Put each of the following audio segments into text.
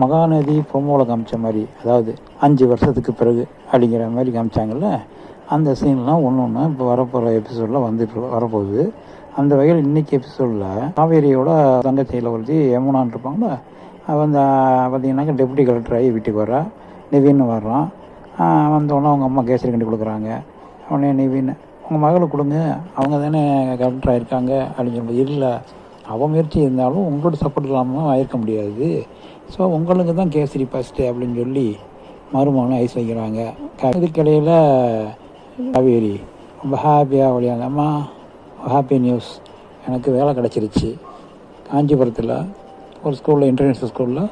மகாநதி ப்ரொமோவில் காமிச்ச மாதிரி அதாவது அஞ்சு வருஷத்துக்கு பிறகு அப்படிங்கிற மாதிரி காமிச்சாங்கல்ல அந்த சீன்லாம் ஒன்று ஒன்று இப்போ வரப்போகிற எபிசோடில் வந்துட்டு வரப்போகுது. அந்த வகையில் இன்னைக்கு எபிசோடில் காவேரியோட தங்கச்சியில் ஒருத்தி யமுனான் இருப்பாங்களா அவன் அந்த பார்த்தீங்கன்னாக்கா டெப்யூட்டி கலெக்டர் ஆகி வீட்டுக்கு வரா நிவின்னு வர்றான். வந்தோடனே அவங்க அம்மா கேசரி கண்டி கொடுக்குறாங்க. உடனே நிவின்னு உங்கள் மகளுக்கு கொடுங்க. அவங்க தானே கலெக்டர் ஆயிருக்காங்க. அப்படின்னு சொல்லும்போது இல்லை அவன் முயற்சி இருந்தாலும் உங்களோட சப்போர்ட் இல்லாமல் ஆயிருக்க முடியாது. ஸோ உங்களுக்கு தான் கேசரி ஃபஸ்ட்டு அப்படின்னு சொல்லி மருமகனும் ஐஸ் வைக்கிறாங்க. க- இதுக்கிடையில் காவேரி ரொம்ப ஹாப்பியாக வழியாங்க. அம்மா ஹாப்பி நியூஸ் எனக்கு வேலை கிடச்சிருச்சு. காஞ்சிபுரத்தில் ஒரு ஸ்கூலில் இன்டர்நேஷ்னல் ஸ்கூலில்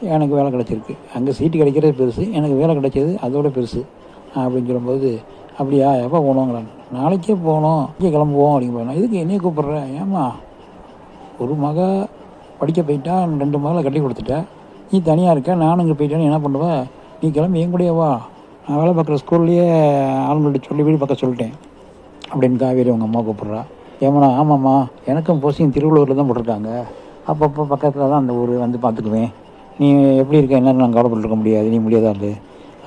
எனக்கு வேலை கிடச்சிருக்கு. அங்கே சீட்டு கிடைக்கிறது பெருசு எனக்கு வேலை கிடைச்சது அதோட பெருசு அப்படின்னு சொல்லும்போது அப்படியா எப்போ போகணுங்கிறான் நாளைக்கே போகணும். இங்கே கிளம்புவோம். அப்படிங்க போகணும் இதுக்கு என்னையே கூப்பிட்றேன் ஏம்மா ஒரு மக படிக்க போயிட்டா ரெண்டு மகளை கட்டி கொடுத்துட்டேன் நீ தனியாக இருக்க நானும் இங்கே போயிட்டேன்னு என்ன பண்ணுவேன் நீ கிளம்பி என் கூடயே வா. நான் வேலை பார்க்குற ஸ்கூல்லையே ஆளுங்கள்ட்ட சொல்லி வீடு பார்க்க சொல்லிட்டேன். அப்படின்னு காவேரி அவங்க அம்மா கூப்பிட்றா. ஏமாண்ணா ஆமாம்மா. எனக்கும் போஸ்டிங் திருவள்ளூரில் தான் போட்டிருக்காங்க. அப்பப்போ பக்கத்தில் தான் அந்த ஊர் வந்து பார்த்துக்குவேன். நீ எப்படி இருக்க? என்னன்னு நான் கவலைப்பட்டுருக்க முடியாது. நீ முடியாதா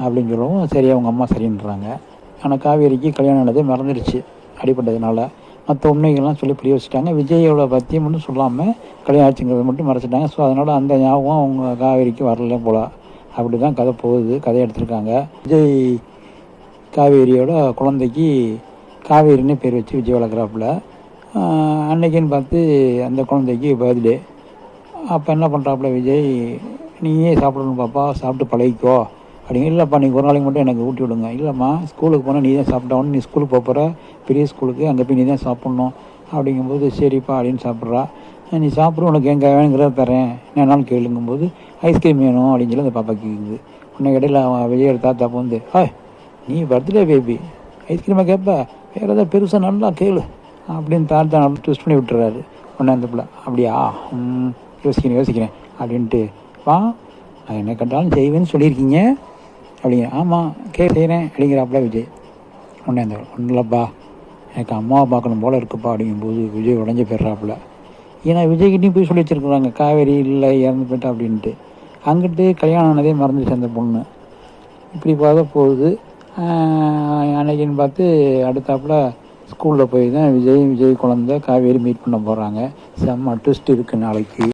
அப்படின்னு சொல்லவும் சரி அவங்க அம்மா சரின்றாங்க. ஆனால் காவேரிக்கு கல்யாணம் ஆனது மறந்துடுச்சு. அடிப்பட்டதுனால மற்ற உண்மைகள்லாம் சொல்லி புரிய வச்சுட்டாங்க. விஜயோட பற்றியும் மட்டும் சொல்லாமல் கல்யாணம் ஆச்சுங்கிறத மட்டும் மறைச்சிட்டாங்க. ஸோ அதனால் அந்த ஞாபகம் அவங்க காவேரிக்கு வரல போல. அப்படி தான் கதை போகுது. கதை எடுத்திருக்காங்க. விஜய் காவேரியோட குழந்தைக்கு காவேரின்னு பேர் வச்சு விஜய் வளர்க்குறாப்புல. அன்னைக்குன்னு பார்த்து அந்த குழந்தைக்கு பர்த்டே அப்போ என்ன பண்ணுறாப்புல விஜய் நீயே சாப்பிடணும் பாப்பா சாப்பிட்டு பழகிக்கோ. அப்படிங்க இல்லைப்பா நீங்கள் ஒரு நாளைக்கு மட்டும் எனக்கு ஊட்டி விடுங்க. இல்லைம்மா ஸ்கூலுக்கு போனால் நீ தான் சாப்பிட்டாகணும் நீ ஸ்கூலுக்கு போகிற பெரிய ஸ்கூலுக்கு அங்கே போய் நீ தான் சாப்பிட்ணும். அப்படிங்கும்போது சரிப்பா அப்படின்னு சாப்பிட்றா. நீ சாப்பிட்ற உனக்கு எங்கே வேணுங்கிறத தரேன். என்னாலும் கேளுங்கும்போது ஐஸ்கிரீம் வேணும் அப்படின்னு சொல்லி அந்த பாப்பா கேட்குது உன்னை இடையில அவன் விஜயோட தாத்தா அப்போ வந்து ஹாய் நீ பர்த்டே பேபி ஐஸ்கிரீமை கேட்ப வேறு ஏதாவது பெருசாக நல்லா கேளு அப்படின்னு தாத்தா நல்லா ட்விஸ்ட் பண்ணி விட்டுறாரு. உடனே அந்த பிள்ளை அப்படியா? ம், யோசிக்கிறேன் யோசிக்கிறேன் அப்படின்ட்டு வா நான் என்ன கண்டாலும் செய்வேன்னு சொல்லியிருக்கீங்க? அப்படிங்க ஆமாம் கே செய்கிறேன் அப்படிங்கிறாப்புல விஜய். உடனே அந்த ஒன்றும் இல்லைப்பா எனக்கு அம்மாவை பார்க்கணும் போல் இருக்குப்பா அப்படிங்கும்போது விஜய் உடஞ்சி போயிடுறாப்புல. ஏன்னா விஜய்கிட்டையும் போய் சொல்லி வச்சுருக்குறாங்க காவேரி இல்லை இறந்து போயிட்டா அப்படின்ட்டு. அங்கிட்டு கல்யாணம் ஆனதே மறந்துச்சு அந்த பொண்ணு. இப்படி பார்க்க போகுது. அன்னைக்குன்னு பார்த்து அடுத்தாப்புல ஸ்கூலில் போய் தான் விஜய் விஜய் குழந்தை காவேரி மீட் பண்ண போகிறாங்க செம்ம ட்விஸ்ட் இருக்குது நாளைக்கு.